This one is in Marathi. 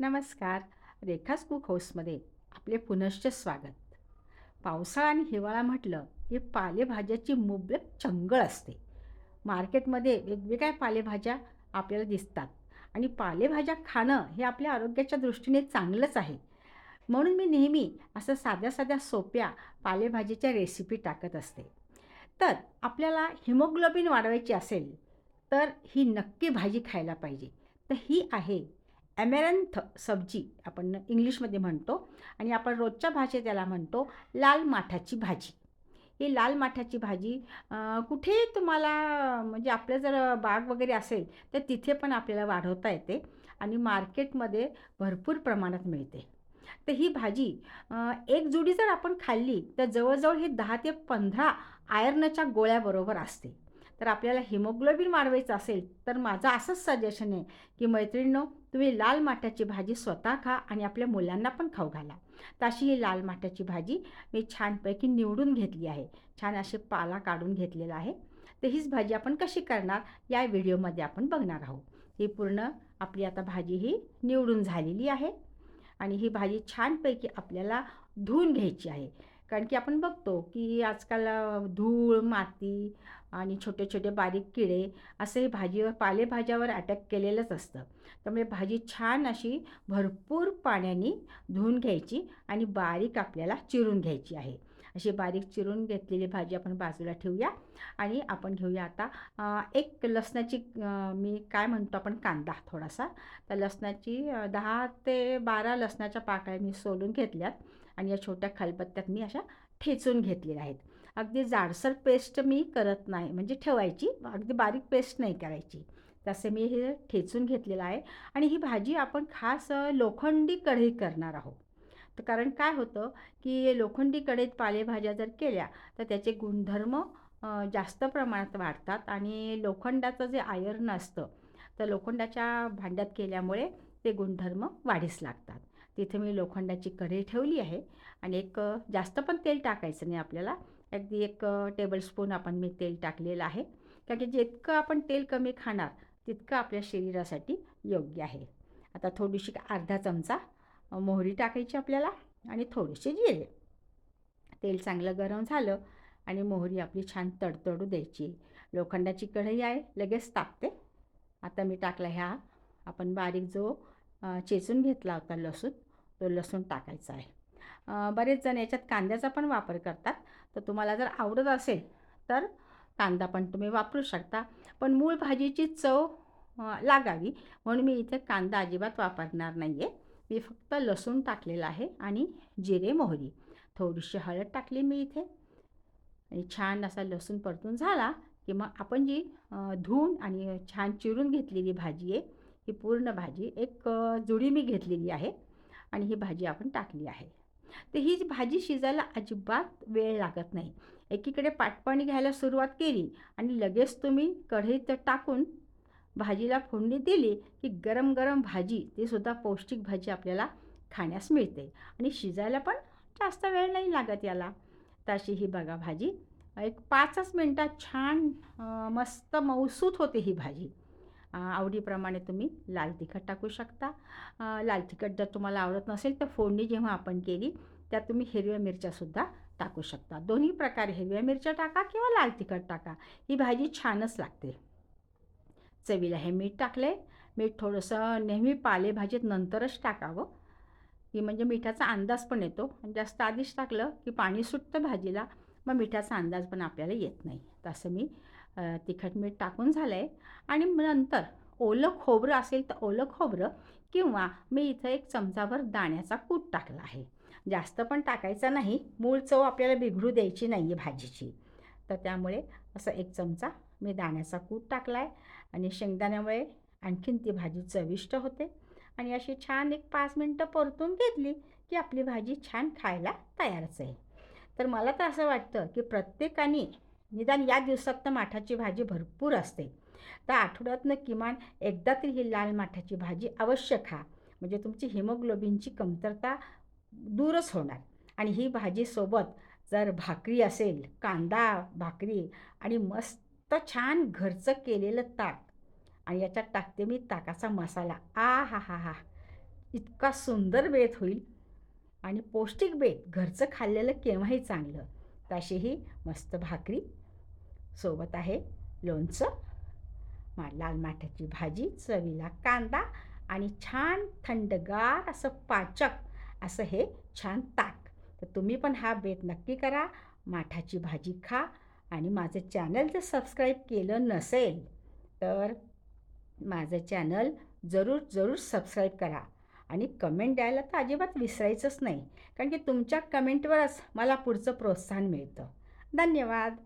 नमस्कार. रेखास कुक हाऊसमध्ये आपले पुनश्च स्वागत. पावसाळा आणि हिवाळा म्हटलं की पालेभाज्याची मुबलक चंगळ असते. मार्केटमध्ये वेगवेगळ्या पालेभाज्या आपल्याला दिसतात आणि पालेभाज्या खाणं हे आपल्या आरोग्याच्या दृष्टीने चांगलंच आहे. म्हणून मी नेहमी असं साध्या साध्या सोप्या पालेभाजीच्या रेसिपी टाकत असते. तर आपल्याला हिमोग्लोबिन वाढवायची असेल तर ही नक्की भाजी खायला पाहिजे. तर ही आहे ॲमेरंथ सब्जी आपण इंग्लिशमध्ये म्हणतो आणि आपण रोजच्या भाषेत त्याला म्हणतो लाल माठाची भाजी. ही लाल माठाची भाजी कुठेही तुम्हाला म्हणजे आपलं जर बाग वगैरे असेल तर तिथे पण आपल्याला वाढवता येते आणि मार्केटमध्ये भरपूर प्रमाणात मिळते. तर ही भाजी एक जुडी जर आपण खाल्ली तर जवळजवळ हे दहा ते पंधरा आयर्नच्या गोळ्याबरोबर असते. तर आपल्याला हिमोग्लोबिन वाढवायचं असेल तर माझं असंच सजेशन आहे की मैत्रिणींनो तुम्ही लाल माठ्याची भाजी स्वतः खा आणि आपल्या मुलांना पण खाऊ घाला. तर अशी ही लाल माठ्याची भाजी मी छानपैकी निवडून घेतली आहे. छान असे पाला काढून घेतलेला आहे. तर हीच भाजी आपण कशी करणार या व्हिडिओमध्ये आपण बघणार आहोत. ही पूर्ण आपली आता भाजी ही निवडून झालेली आहे आणि ही भाजी छानपैकी आपल्याला धुवून घ्यायची आहे. कारण की आपण बघतो की आजकाल धूळ माती आणि छोटे छोटे बारीक किडे असे भाजीवर पालेभाज्यावर अटॅक केलेलंच असतं. त्यामुळे भाजी छान अशी भरपूर पाण्याने धुवून घ्यायची आणि बारीक आपल्याला चिरून घ्यायची आहे. अशी बारीक चिरून घेतलेली भाजी आपण बाजूला ठेवूया. आणि आपण घेऊया आता एक लसणाची मी काय म्हणतो आपण कांदा थोडासा. तर लसणाची दहा ते बारा लसणाच्या पाकळ्या मी सोलून घेतल्यात आणि या छोट्या खलबत्त्यात मी अशा ठेचून घेतलेल्या आहेत. अगदी जाडसर पेस्ट मी करत नाही म्हणजे ठेवायची अगदी बारीक पेस्ट नाही करायची. तसे मी हे ठेचून घेतलेलं आहे. आणि ही भाजी आपण खास लोखंडी कढई करणार आहोत. तर कारण काय होतं की लोखंडी कडेत पालेभाज्या जर केल्या तर त्याचे गुणधर्म जास्त प्रमाणात वाढतात आणि लोखंडाचं जे आयर्न असतं तर लोखंडाच्या भांड्यात केल्यामुळे ते गुणधर्म वाढीस लागतात. तिथे मी लोखंडाची कढई ठेवली आहे आणि एक जास्त पण तेल टाकायचं नाही आपल्याला. अगदी एक टेबलस्पून आपण मी तेल टाकलेलं आहे. कारण की जितकं आपण तेल कमी खाणार तितकं आपल्या शरीरासाठी योग्य आहे. आता थोडीशी अर्धा चमचा मोहरी टाकायची आपल्याला आणि थोडीशी जिरे. तेल चांगलं गरम झालं आणि मोहरी आपली छान तडतडू द्यायची. लोखंडाची कढई आहे लगेच टाकते आता मी टाकला ह्या. आपण बारीक जो चेचून घेतला होता लसूण तो लसूण टाकायचा आहे. बरेच जण याच्यात कांद्याचा पण वापर करतात. तर तुम्हाला जर आवडत असेल तर कांदा पण तुम्ही वापरू शकता. पण मूळ भाजीची चव लागावी. म्हणून मी इथे कांदा अजिबात वापरणार नाही आहे मी फक्त लसूण टाकलेलं आहे आणि जिरे मोहरी. थोडीशी हळद टाकली मी इथे. आणि छान असा लसूण परतून झाला की मग आपण जी धुवून आणि छान चिरून घेतलेली भाजी आहे ही पूर्ण भाजी एक जुडी मी घेतलेली आहे आणि ही भाजी आपण टाकली आहे. तर ही भाजी शिजायला अजिबात वेळ लागत नाही. एकीकडे पाटपाणी घ्यायला सुरुवात केली आणि लगेच तुम्ही कढईत टाकून भाजीला फोडणी दिली की गरम गरम भाजी ते सुद्धा पौष्टिक भाजी आपल्याला खाण्यास मिळते आणि शिजायला पण जास्त वेळ नाही लागत याला. तशी ही बघा भाजी. एक पाचच मिनटात छान मस्त मौसूत होते ही भाजी. आवडीप्रमाणे तुम्ही लाल तिखट टाकू शकता. लाल तिखट जर तुम्हाला आवडत नसेल तर फोडणी जेव्हा आपण केली त्यात तुम्ही हिरव्या मिरच्यासुद्धा टाकू शकता. दोन्ही प्रकारे हिरव्या मिरच्या टाका किंवा लाल तिखट टाका. ही भाजी छानच लागते. चवीला हे मीठ टाकले मीठ थोडंसं नेहमी पालेभाजीत नंतरच टाकावं. की म्हणजे मिठाचा अंदाज पण येतो. आणि जास्त आधीच टाकलं की पाणी सुटतं भाजीला मग मिठाचा अंदाज पण आपल्याला येत नाही. तसं मी तिखट मीठ टाकून झालं आहे आणि नंतर ओलं खोबरं असेल तर ओलं खोबरं किंवा मी इथं एक चमचाभर दाण्याचा कूट टाकला आहे. जास्त पण टाकायचा नाही. मूळ चव आपल्याला बिघडू द्यायची नाही आहे भाजीची. तर त्यामुळे असं एक चमचा मी दाण्याचा कूट टाकला आहे आणि शेंगदाण्यामुळे आणखीन ती भाजी चविष्ट होते. आणि अशी छान एक पाच मिनटं परतून घेतली की आपली भाजी छान खायला तयारच आहे. तर मला तर असं वाटतं की प्रत्येकाने निदान या दिवसात तर माठाची भाजी भरपूर असते. तर आठवड्यातनं किमान एकदा तरी ही लाल माठाची भाजी अवश्य खा. म्हणजे तुमची हिमोग्लोबिनची कमतरता दूरच होणार. आणि ही भाजीसोबत जर भाकरी असेल कांदा भाकरी आणि मस्त छान घरचं केलेलं ताक. आणि याच्यात टाकते मी ताकाचा मसाला. आ हा हा हा. इतका सुंदर बेत होईल. आणि पौष्टिक बेत घरचं खाल्लेलं केव्हाही चांगलं. तशीही मस्त भाकरी. सोबत आहे लोणचं मा लाल माठ्याची भाजी चवीला कांदा आणि छान थंडगार असं पाचक असं हे छान ताक. तर तुम्ही पण हा बेत नक्की करा. माठाची भाजी खा. आणि माझं चॅनल जर सबस्क्राईब केलं नसेल तर माझं चॅनल जरूर जरूर सबस्क्राईब करा. आणि कमेंट द्यायला तर अजिबात विसरायचंच नाही कारण की तुमच्या कमेंटवरच मला पुढचं प्रोत्साहन मिळतं. धन्यवाद.